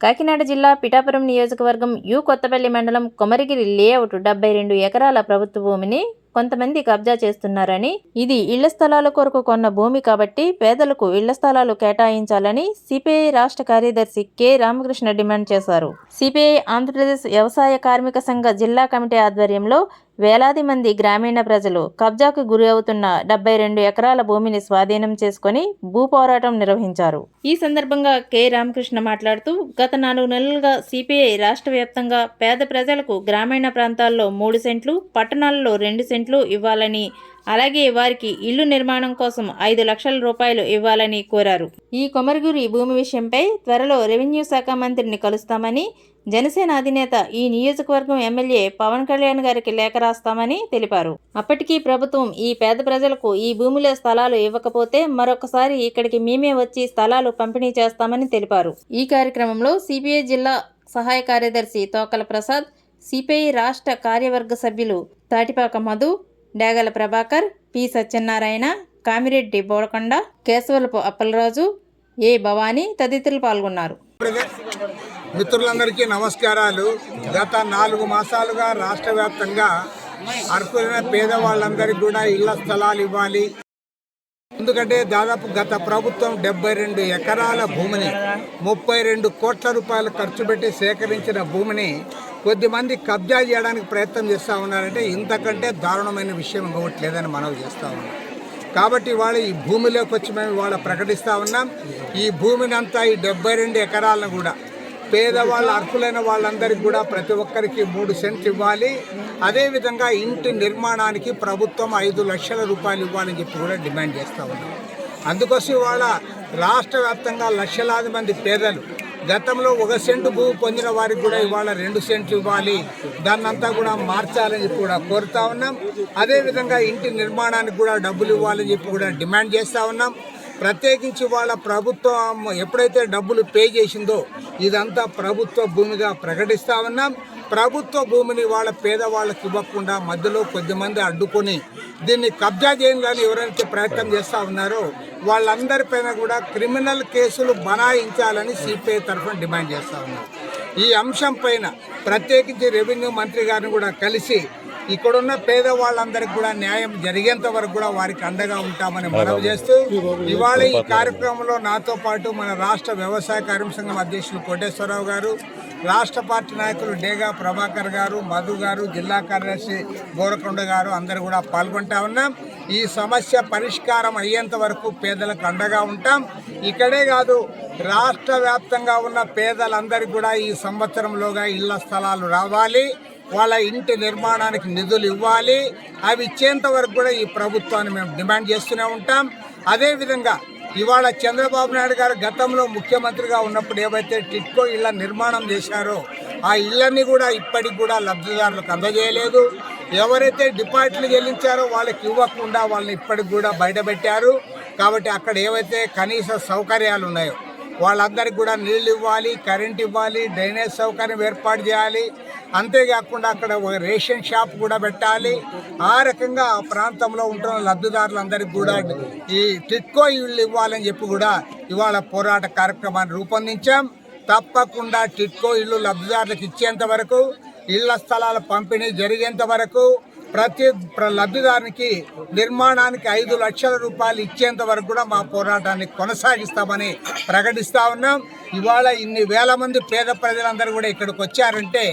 కాకినాడ జిల్లా పిఠాపురం నియోజకవర్గం యు కొత్తపల్లి మండలం కొమరిగిరి లేఅవుట్ డెబ్బై రెండు ఎకరాల ప్రభుత్వ భూమిని కొంతమంది కబ్జా చేస్తున్నారని ఇది ఇళ్ళ స్థలాల కొరకు కొన్న భూమి కాబట్టి పేదలకు ఇళ్ళ స్థలాలు కేటాయించాలని సిపిఐ రాష్ట్ర కార్యదర్శి కె రామకృష్ణ డిమాండ్ చేశారు. సిపిఐ ఆంధ్రప్రదేశ్ వ్యవసాయ కార్మిక సంఘ జిల్లా కమిటీ ఆధ్వర్యంలో వేలాది మంది గ్రామీణ ప్రజలు కబ్జాకు గురి అవుతున్న డెబ్బై రెండు ఎకరాల భూమిని స్వాధీనం చేసుకుని భూ పోరాటం నిర్వహించారు. ఈ సందర్భంగా కె. రామకృష్ణ మాట్లాడుతూ గత నాలుగు నెలలుగా సిపిఐ రాష్ట్ర వ్యాప్తంగా పేద ప్రజలకు గ్రామీణ ప్రాంతాల్లో మూడు సెంట్లు పట్టణాల్లో రెండు సెంట్లు ఇవ్వాలని అలాగే వారికి ఇల్లు నిర్మాణం కోసం ఐదు లక్షల రూపాయలు ఇవ్వాలని కోరారు. ఈ కొమరగురి భూమి విషయంపై త్వరలో రెవెన్యూ శాఖ మంత్రిని కలుస్తామని జనసేన అధినేత ఈ నియోజకవర్గం ఎమ్మెల్యే పవన్ కళ్యాణ్ గారికి లేఖ రాస్తామని తెలిపారు. అప్పటికీ ప్రభుత్వం ఈ పేద ప్రజలకు ఈ భూమిలో స్థలాలు ఇవ్వకపోతే మరొకసారి ఇక్కడికి మేమే వచ్చి స్థలాలు పంపిణీ చేస్తామని తెలిపారు. ఈ కార్యక్రమంలో సిపిఐ జిల్లా సహాయ కార్యదర్శి తోకల ప్రసాద్ సిపిఐ రాష్ట్ర కార్యవర్గ సభ్యులు తాటిపాక మధు డేగల ప్రభాకర్ పి సత్యనారాయణ కామిరెడ్డి బోడకొండ కేశవలపు అప్పలరాజు ఏ భవానీ తదితరులు పాల్గొన్నారు. మిత్రులందరికీ నమస్కారాలు. గత నాలుగు మాసాలుగా రాష్ట్ర వ్యాప్తంగా అర్హులైన పేదవాళ్ళందరికీ కూడా ఇళ్ళ స్థలాలు ఇవ్వాలి. ఎందుకంటే దాదాపు గత ప్రభుత్వం డెబ్బై రెండు ఎకరాల భూమిని ముప్పై రెండు కోట్ల రూపాయలు ఖర్చు పెట్టి సేకరించిన భూమిని కొద్దిమంది కబ్జా చేయడానికి ప్రయత్నం చేస్తూ ఉన్నారంటే ఇంతకంటే దారుణమైన విషయం ఇంకొకటి లేదని మనవి చేస్తూ ఉన్నాం. కాబట్టి వాళ్ళు ఈ భూమిలోకి వచ్చి మేము వాళ్ళ ప్రకటిస్తూ ఉన్నాం. ఈ భూమిని అంతా ఈ డెబ్బై రెండు ఎకరాలను కూడా పేదవాళ్ళ అర్హులైన వాళ్ళందరికీ కూడా ప్రతి ఒక్కరికి మూడు సెంట్లు ఇవ్వాలి. అదేవిధంగా ఇంటి నిర్మాణానికి ప్రభుత్వం ఐదు లక్షల రూపాయలు ఇవ్వాలని చెప్పి కూడా డిమాండ్ చేస్తూ ఉన్నాం. అందుకోసం ఇవాళ రాష్ట్ర వ్యాప్తంగా లక్షలాది మంది పేదలు గతంలో ఒక సెంటు భూమి పొందిన వారికి కూడా ఇవాళ రెండు సెంట్లు ఇవ్వాలి. దాన్నంతా కూడా మార్చాలని చెప్పి కూడా కోరుతా ఉన్నాం. అదేవిధంగా ఇంటి నిర్మాణానికి కూడా డబ్బులు ఇవ్వాలని చెప్పి కూడా డిమాండ్ చేస్తూ ఉన్నాం. ప్రత్యేకించి వాళ్ళ ప్రభుత్వం ఎప్పుడైతే డబ్బులు పే చేసిందో ఇదంతా ప్రభుత్వ భూమిగా ప్రకటిస్తూ ఉన్నాం. ప్రభుత్వ భూమిని వాళ్ళ పేదవాళ్ళకి ఇవ్వకుండా మధ్యలో కొద్దిమంది అడ్డుకొని దీన్ని కబ్జా చేయాలని ఎవరైతే ప్రయత్నం చేస్తూ ఉన్నారో వాళ్ళందరిపైన కూడా క్రిమినల్ కేసులు బనాయించాలని సిపిఐ తరఫున డిమాండ్ చేస్తూ ఉన్నారు. ఈ అంశం పైన ప్రత్యేకించి రెవెన్యూ మంత్రి గారిని కూడా కలిసి ఇక్కడున్న పేదవాళ్ళందరికీ కూడా న్యాయం జరిగేంత వరకు కూడా వారికి అండగా ఉంటామని మనవి చేస్తూ ఇవాళ ఈ కార్యక్రమంలో నాతో పాటు మన రాష్ట్ర వ్యవసాయ కార్మిక సంఘం అధ్యక్షులు కోటేశ్వరరావు గారు రాష్ట్ర పార్టీ నాయకులు డేగా ప్రభాకర్ గారు మధు గారు జిల్లా కార్యదర్శి గోరకొండ గారు అందరూ కూడా పాల్గొంటా ఉన్నాం. ఈ సమస్య పరిష్కారం అయ్యేంత వరకు పేదలకు అండగా ఉంటాం. ఇక్కడే కాదు రాష్ట్ర వ్యాప్తంగా ఉన్న పేదలందరికీ కూడా ఈ సంవత్సరంలోగా ఇళ్ళ స్థలాలు రావాలి. వాళ్ళ ఇంటి నిర్మాణానికి నిధులు ఇవ్వాలి. అవి ఇచ్చేంత వరకు కూడా ఈ ప్రభుత్వాన్ని మేము డిమాండ్ చేస్తూనే ఉంటాం. అదేవిధంగా ఇవాళ చంద్రబాబు నాయుడు గారు గతంలో ముఖ్యమంత్రిగా ఉన్నప్పుడు ఏవైతే టిట్కో ఇళ్ళ నిర్మాణం చేశారో ఆ ఇళ్ళని కూడా ఇప్పటికి కూడా లబ్ధిదారులకు అందజేయలేదు. ఎవరైతే డిపాజిట్లు చెల్లించారో వాళ్ళకి ఇవ్వకుండా వాళ్ళని ఇప్పటికి కూడా బయటపెట్టారు. కాబట్టి అక్కడ ఏవైతే కనీస సౌకర్యాలు ఉన్నాయో వాళ్ళందరికీ కూడా నీళ్ళు ఇవ్వాలి కరెంట్ ఇవ్వాలి డ్రైనేజ్ సౌకర్యం ఏర్పాటు చేయాలి. అంతేకాకుండా అక్కడ ఒక రేషన్ షాప్ కూడా పెట్టాలి. ఆ రకంగా ఆ ప్రాంతంలో ఉంటున్న లబ్ధిదారులందరికీ కూడా ఈ టిట్కో ఇళ్ళు ఇవ్వాలని చెప్పి కూడా ఇవాళ పోరాట కార్యక్రమాన్ని రూపొందించాం. తప్పకుండా టిట్కో ఇళ్ళు లబ్ధిదారులకు ఇచ్చేంత వరకు ఇళ్ళ స్థలాల పంపిణీ జరిగేంత వరకు ప్రతి లబ్ధిదారునికి నిర్మాణానికి ఐదు లక్షల రూపాయలు ఇచ్చేంత వరకు కూడా మా పోరాటాన్ని కొనసాగిస్తామని ప్రకటిస్తా ఉన్నాం. ఇవాళ ఇన్ని వేల మంది పేద ప్రజలందరూ కూడా ఇక్కడికి వచ్చారంటే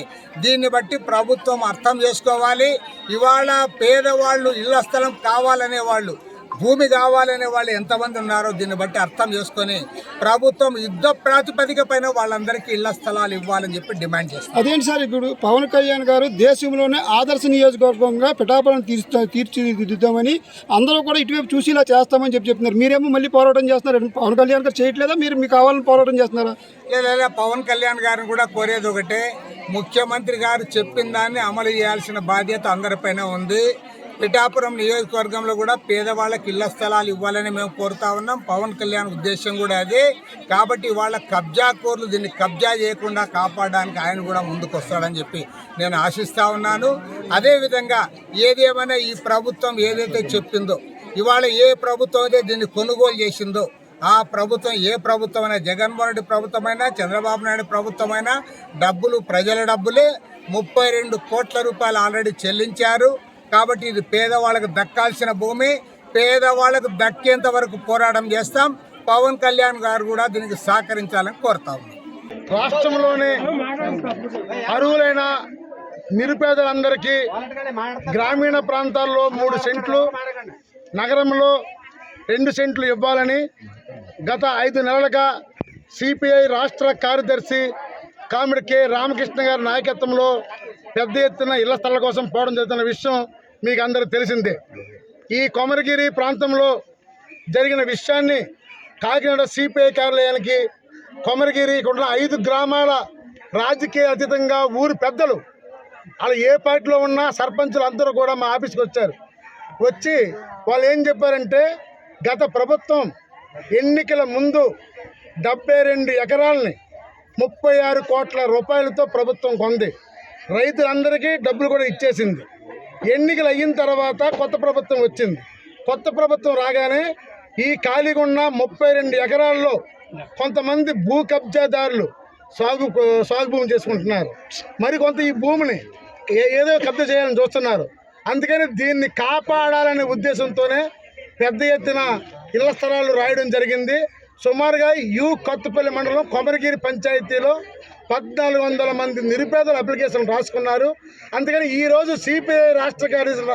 దీన్ని బట్టి ప్రభుత్వం అర్థం చేసుకోవాలి. ఇవాళ పేదవాళ్ళు ఇళ్ళ స్థలం కావాలనే వాళ్ళు భూమి కావాలనే వాళ్ళు ఎంతమంది ఉన్నారో దీన్ని బట్టి అర్థం చేసుకొని ప్రభుత్వం యుద్ధ ప్రాతిపదిక పైన వాళ్ళందరికీ ఇళ్ళ స్థలాలు ఇవ్వాలని చెప్పి డిమాండ్ చేస్తారు. అదేంటి సార్ ఇప్పుడు పవన్ కళ్యాణ్ గారు దేశంలోనే ఆదర్శ నియోజకవర్గంగా పిఠాపురం తీర్చు తీర్చిదిద్దామని అందరూ కూడా ఇటువైపు చూసి ఇలా చేస్తామని చెప్పి చెప్తున్నారు. మీరేమో మళ్ళీ పోరాటం చేస్తున్నారు. పవన్ కళ్యాణ్ గారు చేయట్లేదా? మీరు మీకు కావాలని పోరాటం చేస్తున్నారా? లేదా పవన్ కళ్యాణ్ గారిని కూడా కోరేది ఒకటే. ముఖ్యమంత్రి గారు చెప్పిన దాన్ని అమలు చేయాల్సిన బాధ్యత అందరిపైన ఉంది. పిఠాపురం నియోజకవర్గంలో కూడా పేదవాళ్ళకి ఇళ్ళ స్థలాలు ఇవ్వాలని మేము కోరుతా ఉన్నాం. పవన్ కళ్యాణ్ ఉద్దేశం కూడా అదే. కాబట్టి వాళ్ళ కబ్జా కోర్లు దీన్ని కబ్జా చేయకుండా కాపాడడానికి ఆయన కూడా ముందుకు వస్తాడని చెప్పి నేను ఆశిస్తా ఉన్నాను. అదేవిధంగా ఏదేమైనా ఈ ప్రభుత్వం ఏదైతే చెప్పిందో ఇవాళ ఏ ప్రభుత్వం అయితే దీన్ని కొనుగోలు చేసిందో ఆ ప్రభుత్వం ఏ ప్రభుత్వమైనా జగన్మోహన్ రెడ్డి ప్రభుత్వమైనా చంద్రబాబు నాయుడు ప్రభుత్వమైనా డబ్బులు ప్రజల డబ్బులే. ముప్పై రెండు కోట్ల రూపాయలు ఆల్రెడీ చెల్లించారు. కాబట్టి ఇది పేదవాళ్ళకు దక్కాల్సిన భూమి. పేదవాళ్ళకు దక్కేంత వరకు పోరాటం చేస్తాం. పవన్ కళ్యాణ్ గారు కూడా దీనికి సహకరించాలని కోరుతా ఉన్నాం. రాష్ట్రంలోని అర్హులైన నిరుపేదలందరికీ గ్రామీణ ప్రాంతాల్లో మూడు సెంట్లు నగరంలో రెండు సెంట్లు ఇవ్వాలని గత ఐదు నెలలుగా సిపిఐ రాష్ట్ర కార్యదర్శి కామిడి కె. రామకృష్ణ గారి నాయకత్వంలో పెద్ద ఎత్తున ఇళ్ళ స్థలాల కోసం పోవడం జరుగుతున్న విషయం మీకు అందరూ తెలిసిందే. ఈ కొమరగిరి ప్రాంతంలో జరిగిన విషయాన్ని కాకినాడ సిపిఐ కార్యాలయానికి కొమరగిరి ఉన్న ఐదు గ్రామాల రాజకీయ అతీతంగా ఊరి పెద్దలు వాళ్ళు ఏ పార్టీలో ఉన్నా సర్పంచులు అందరూ కూడా మా ఆఫీస్కి వచ్చారు. వచ్చి వాళ్ళు ఏం చెప్పారంటే గత ప్రభుత్వం ఎన్నికల ముందు డెబ్బై రెండు ఎకరాలని ముప్పై ఆరు కోట్ల రూపాయలతో ప్రభుత్వం కొంది. రైతులందరికీ డబ్బులు కూడా ఇచ్చేసింది. ఎన్నికలు అయిన తర్వాత కొత్త ప్రభుత్వం వచ్చింది. కొత్త ప్రభుత్వం రాగానే ఈ ఖాళీగా ఉన్న ముప్పై రెండు ఎకరాల్లో కొంతమంది భూ కబ్జాదారులు సాగు సాగు భూమి చేసుకుంటున్నారు. మరి కొంత ఈ భూమిని ఏ- ఏదో కబ్జా చేయాలని చూస్తున్నారు. అందుకని దీన్ని కాపాడాలనే ఉద్దేశంతోనే పెద్ద ఎత్తున ఇళ్ళ స్థలాలు రాయడం జరిగింది. సుమారుగా యు కొత్తపల్లి మండలం కొమరగిరి పంచాయతీలో పద్నాలుగు వందల మంది నిరుపేదలు అప్లికేషన్ రాసుకున్నారు. అందుకని ఈరోజు సిపిఐ రాష్ట్ర కార్యదర్శి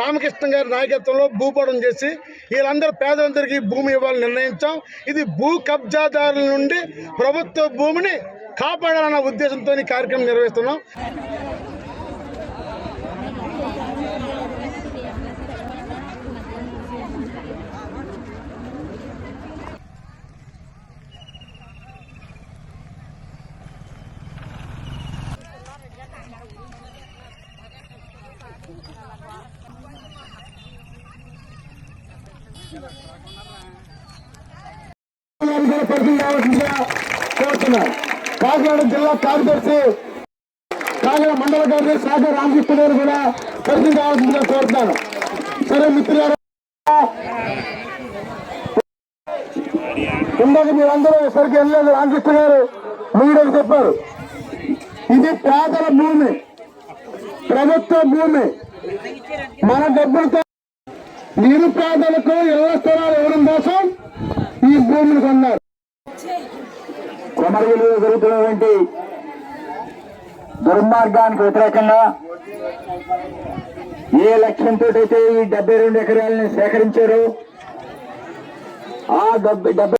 రామకృష్ణ గారి నాయకత్వంలో భూపడం చేసి వీళ్ళందరూ పేదలందరికీ భూమి ఇవ్వాలని నిర్ణయించాం. ఇది భూ కబ్జాదారుల నుండి ప్రభుత్వ భూమిని కాపాడాలన్న ఉద్దేశంతో ఈ కార్యక్రమం నిర్వహిస్తున్నాం. కోరుతున్నారు కాకినాడ జిల్లా కార్యదర్శి కాకినాడ మండల కార్యదర్శి సాగర్ రామకృష్ణ గారు కూడా పరిచయం కావాల్సిందిగా కోరుతున్నాను. సరే మిత్రులారా ఇందాక మీరందరూ సరిగ్గా వెళ్ళలేదు రామకృష్ణ గారు మీడియాకు చెప్పారు. ఇది పేదల భూమి ప్రభుత్వ భూమి. మన డబ్బులతో నిరుపేదలకు ఇళ్ళ స్థలాలు ఇవ్వడం కోసం ఈ భూమిని కొన్నారు. మరుగులు జరుగుతున్నటువంటి దుర్మార్గానికి వ్యతిరేకంగా ఏ లక్ష్యంతో అయితే ఈ డెబ్బై రెండు ఎకరాలను సేకరించారు ఆ డెబ్బై డెబ్బై